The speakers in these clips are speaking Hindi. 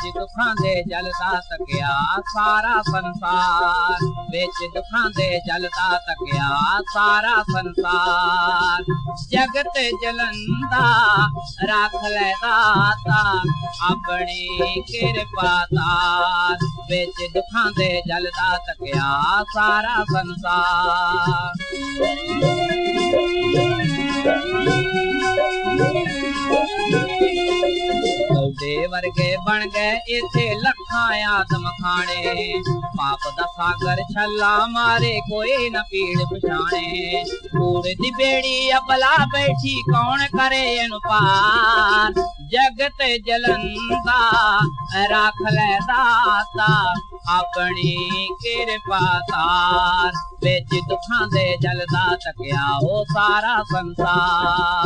ਵਿੱਚ ਦੁੱਖਾਂ ਦੇ ਜਲਦਾ ਤੱਕਿਆ ਸਾਰਾ ਸੰਸਾਰ ਵਿੱਚ ਦੁੱਖਾਂ ਦੇ ਜਲਦਾ ਤੱਕਿਆ ਸਾਰਾ ਸੰਸਾਰ ਜਗਤ ਜਲੰਦਾ ਰੱਖ ਲੈ ਦਾਤਾ ਆਪਣੀ ਕਿਰਪਾ ਤਾਰ ਵਿੱਚ ਦੁੱਖਾਂ ਦੇ ਜਲਦਾ ਤੱਕਿਆ ਸਾਰਾ ਸੰਸਾਰ ਵਰਗੇ ਬਣ ਗਏ ਇੱਥੇ ਲੱਖਾਂ ਆਦਮ ਖਾਣੇ ਪਾਪ ਦਾ ਸਾਗਰ ਛੱਲਾ ਮਾਰੇ ਕੋਈ ਨਾ ਪੀੜ ਪਛਾਣੇ ਕੂੜ ਦੀ ਬੇੜੀ ਅਬਲਾ ਬੈਠੀ ਕੌਣ ਕਰੇ ਇਹਨੂੰ ਪਾਰ ਜਗਤ ਜਲੰਦਾ ਰੱਖ ਲੈ ਦਾਤਾ ਆਪਣੀ ਕਿਰਪਾ ਤਾਰ ਵਿੱਚ ਦੁੱਖਾਂ ਦੇ ਜਲਦਾ ਤੱਕਿਆ ਉਹ ਸਾਰਾ ਸੰਸਾਰ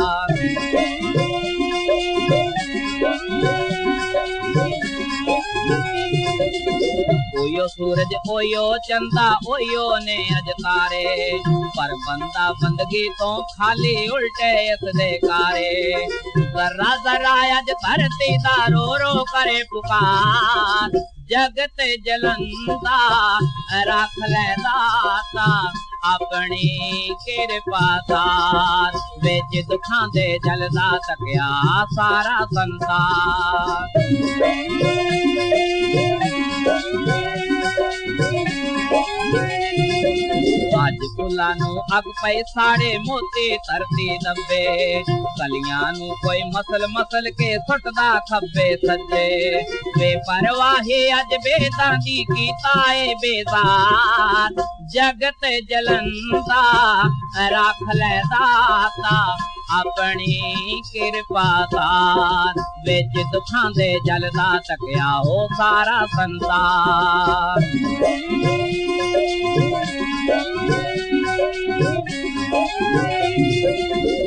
ओयो सूरज, ओयो चंदा, ओयो ने अज तारे। पर बंदा बंदगी तो खाली उल्टे दे कारे। जरा जरा अज धरती दा रो रो करे पुकार। जगत जलंदा, रख ले अपनी कृपा दार। बेच दुखा दे जलदा तकिया, सारा संसार। ਅੱਜ ਫੁੱਲਾਂ ਨੂੰ ਅੱਗ ਪਈ ਸਾੜੇ ਮੋਤੀ ਧਰਤੀ ਦੱਬੇ ਕਲੀਆਂ ਨੂੰ ਕੋਈ ਮਸਲ ਮਸਲ ਕੇ ਸੁੱਟਦਾ ਖੱਬੇ ਸੱਜੇ ਬੇਪਰਵਾਹੀ ਅੱਜ ਬੇਦਾਂ ਦੀ ਕੀਤਾ ਏ ਬੇਜ਼ਾਰ ਜਗਤ ਜਲੰਦਾ ਰੱਖ ਲੈ ਦਾਤਾ ਆਪਣੀ ਕਿਰਪਾ ਤਾਰ ਵਿੱਚ ਦੁੱਖਾਂ ਦੇ ਜਲਦਾ ਤੱਕਿਆ ਉਹ ਸਾਰਾ ਸੰਸਾਰ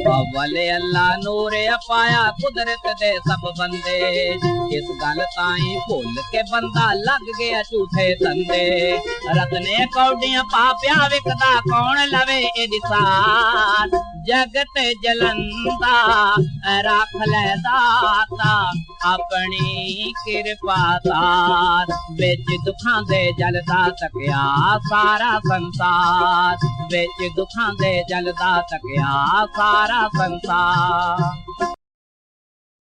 अव्वले अल्लाह नूरे अपाया कुदरत दे सब बंदे। इस गल ताई भूल के बंदा लग गया झूठे धंधे। रतने कौडियाँ पापिया विकदा कौन लवे एदी साथ? जगत जलंदा, रख ले दाता, अपनी कृपा दार बेच दुखां दे जलदा तकिया सारा संसार। ਵਿੱਚ ਦੁੱਖਾਂ ਦੇ ਜਲਦਾ ਤੱਕਿਆ ਸਾਰਾ ਸੰਸਾਰ